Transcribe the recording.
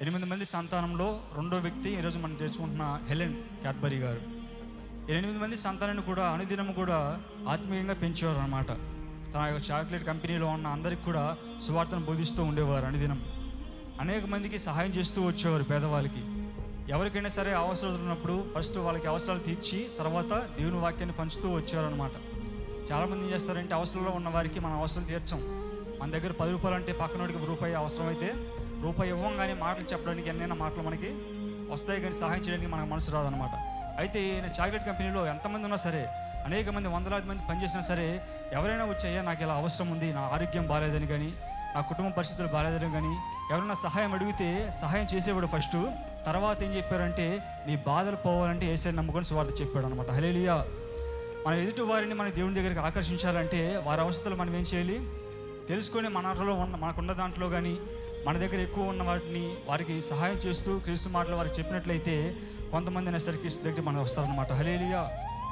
ఎనిమిది మంది సంతానంలో రెండో వ్యక్తి ఈరోజు మనం తెలుసుకుంటున్న హెలెన్ క్యాడ్బరీ గారు. ఎనిమిది మంది సంతానాన్ని కూడా అనుదినం కూడా ఆత్మీయంగా పెంచేవారు అనమాట తన యొక్క చాక్లెట్ కంపెనీలో ఉన్న అందరికి కూడా సువార్తను బోధిస్తూ ఉండేవారు అనుదినం. అనేక మందికి సహాయం చేస్తూ వచ్చేవారు పేదవాళ్ళకి. ఎవరికైనా సరే అవసరాలు ఉన్నప్పుడు ఫస్ట్ వాళ్ళకి అవసరాలు తీర్చి తర్వాత దేవుని వాక్యాన్ని పంచుతూ వచ్చేవారు అనమాట చాలామంది ఏం చేస్తారంటే అవసరంలో ఉన్న వారికి మన అవసరం తీర్చం. మన దగ్గర పది రూపాయలు అంటే పక్కనోడికి రూపాయి అవసరమైతే రూపాయి ఇవ్వంగానే మాటలు చెప్పడానికి ఎన్నైనా మాటలు మనకి వస్తాయి కానీ సహాయం చేయడానికి మనకు మనసు రాదనమాట అయితే ఈయన చాక్లెట్ కంపెనీలో ఎంతమంది ఉన్నా సరే అనేక మంది వందలాది మంది పనిచేసినా సరే ఎవరైనా వచ్చాయా నాకు ఇలా అవసరం ఉంది నా ఆరోగ్యం బాగాలేదని కానీ నా కుటుంబ పరిస్థితులు బాగాలేదని కానీ ఎవరైనా సహాయం అడిగితే సహాయం చేసేవాడు ఫస్ట్ తర్వాత ఏం చెప్పారంటే నీ బాధలు పోవాలంటే ఏసే నమ్ముకొని స్వార్థ చెప్పాడు అనమాట హలేలియా మన ఎదుటి వారిని మన దేవుని దగ్గరికి ఆకర్షించాలంటే వారి అవసరాలు మనం ఏం చేయాలి? తెలుసుకొని మనలో ఉన్న మనకున్న దాంట్లో కానీ మన దగ్గర ఎక్కువ ఉన్న వాటిని వారికి సహాయం చేస్తూ క్రీస్తు మాటలు వారికి చెప్పినట్లయితే కొంతమంది అయినా సరికి దగ్గర మనం వస్తారనమాట హలేలియా